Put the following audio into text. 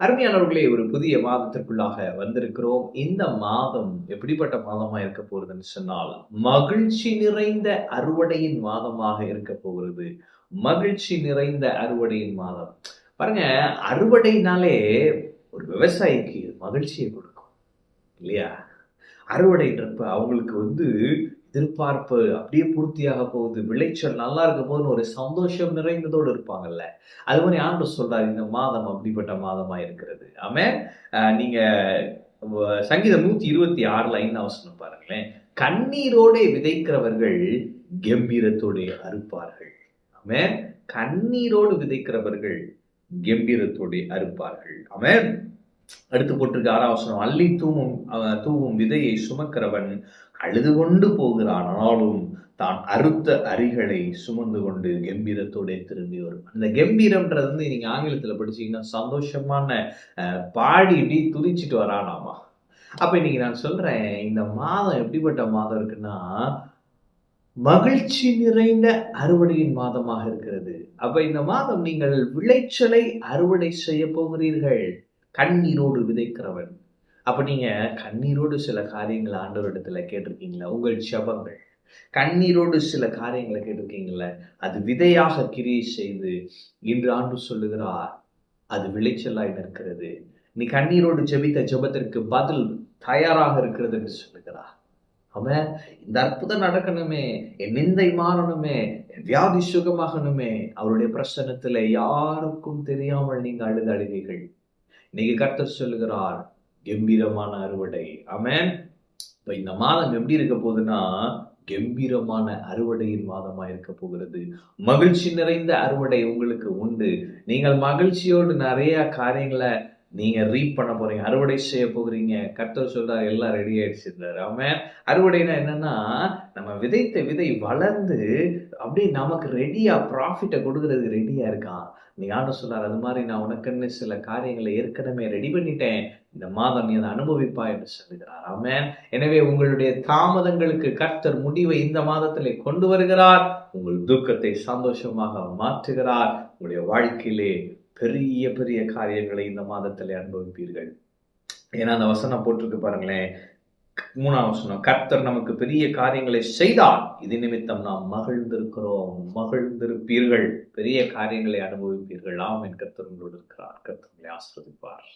அருமையானவர்களே ஒரு புதிய மாதத்திற்குள்ளாக வந்திருக்கிறோம். இந்த மாதம் எப்படிப்பட்ட மாதமா இருக்க போகுதுன்னு சொன்னால் மகிழ்ச்சி நிறைந்த அறுவடையின் மாதமாக இருக்க போகிறது. மகிழ்ச்சி நிறைந்த அறுவடையின் மாதம். பாருங்க அறுவடைனாலே ஒரு விவசாயிக்கு மகிழ்ச்சியை கொடுக்கும் இல்லையா? அறுவடைன்றப்ப அவங்களுக்கு வந்து எதிர்பார்ப்பு அப்படியே பூர்த்தியாக போகுது. விளைச்சல் நல்லா இருக்க போகுதுன்னு ஒரு சந்தோஷம் நிறைந்ததோடு இருப்பாங்கல்ல. அது மாதிரி ஆண்டு சொல்றாரு இந்த மாதம் அப்படிப்பட்ட மாதமா இருக்கிறது. ஆமே நீங்க சங்கீதம் நூத்தி இருபத்தி ஆறுல ஐந்து அவசரம் பாருங்களேன். கண்ணீரோட விதைக்கிறவர்கள் கம்பீரத்தோடு அறுப்பார்கள். ஆமே கண்ணீரோடு விதைக்கிறவர்கள் கம்பீரத்தோட அறுப்பார்கள். ஆமே அடுத்து போட்டிருக்க ஆறாவசனம் அள்ளி தூவும் தூவும் விதையை சுமக்கிறவன் அழுது கொண்டு போகிறான் ஆனாலும் தான் அறுத்த அரிகளை சுமந்து கொண்டு கம்பீரத்தோட திரும்பி வரும். அந்த கம்பீரம்ன்றது வந்து நீங்க ஆங்கிலத்துல படிச்சீங்கன்னா சந்தோஷமான அஹ், பாடி துதிச்சிட்டு வரானாமா? அப்ப இன்னைக்கு நான் சொல்றேன் இந்த மாதம் எப்படிப்பட்ட மாதம் இருக்குன்னா மகிழ்ச்சி நிறைந்த அறுவடையின் மாதமாக இருக்கிறது. அப்ப இந்த மாதம் நீங்கள் விளைச்சலை அறுவடை செய்ய போகிறீர்கள். கண்ணீரோடு விதைக்கிறவன். அப்ப நீங்க கண்ணீரோடு சில காரியங்களை ஆண்டவரிடத்துல கேட்டிருக்கீங்களா? உங்கள் ஜபங்கள் கண்ணீரோடு சில காரியங்களை கேட்டிருக்கீங்களா? அது விதையாக கிரியை செய்து இன்று ஆண்டு சொல்லுகிறார் அது விளைச்சலாய் நிற்கிறது. நீ கண்ணீரோடு ஜெபித்த ஜெபத்திற்கு பதில் தயாராக இருக்கிறது என்று சொல்லுகிறார். அவன் இந்த அற்புதம் நடக்கணுமே என் நிந்தை மாறணுமே வியாதி சுகமாகணுமே அவருடைய பிரசனத்தில் யாருக்கும் தெரியாமல் நீங்க அழுது அழுகைகள் இன்னைக்கு கர்த்தர் சொல்லுகிறார் கம்பீரமான அறுவடை. ஆமேன். இப்ப இந்த மாதம் எப்படி இருக்க போகுதுன்னா கம்பீரமான அறுவடையின் மாதமா இருக்க போகிறது. மகிழ்ச்சி நிறைந்த அறுவடை உங்களுக்கு உண்டு. நீங்கள் மகிழ்ச்சியோடு நிறைய காரியங்களை நீங்கள் ரீப் பண்ண போகிறீங்க அறுவடை செய்ய போகிறீங்க. கர்த்தர் சொல்கிறார் எல்லாம் ரெடி ஆயிடுச்சுன்றாரு அவன் அறுவடைனா என்னென்னா நம்ம விதைத்த விதை வளர்ந்து அப்படியே நமக்கு ரெடியாக ப்ராஃபிட்டை கொடுக்கறதுக்கு ரெடியாக இருக்கான். நீ ஆண்டு சொன்னார் அது மாதிரி நான் உனக்குன்னு சில காரியங்களை ஏற்கனவே ரெடி பண்ணிட்டேன். இந்த மாதம் நீ அதை அனுபவிப்பா என்று சொல்லுகிறார். ஆமென். எனவே உங்களுடைய தாமதங்களுக்கு கர்த்தர் முடிவை இந்த மாதத்திலே கொண்டு வருகிறார். உங்கள் துக்கத்தை சந்தோஷமாக மாற்றுகிறார். உங்களுடைய வாழ்க்கையிலே பெரிய பெரிய காரியங்களை இந்த மாதத்தில் அனுபவிப்பீர்கள். ஏன்னா அந்த வசனம் போட்டிருக்கு பாருங்களேன். மூணாம் வசனம் கர்த்தர் நமக்கு பெரிய காரியங்களை செய்தார். இது நிமித்தம் நாம் மகிழ்ந்திருக்கிறோம். மகிழ்ந்திருப்பீர்கள். பெரிய காரியங்களை அனுபவிப்பீர்கள். ஆம் என் கர்த்தர் உங்களோடு இருக்கிறார். கர்த்தர்களை ஆஸ்வதிப்பார்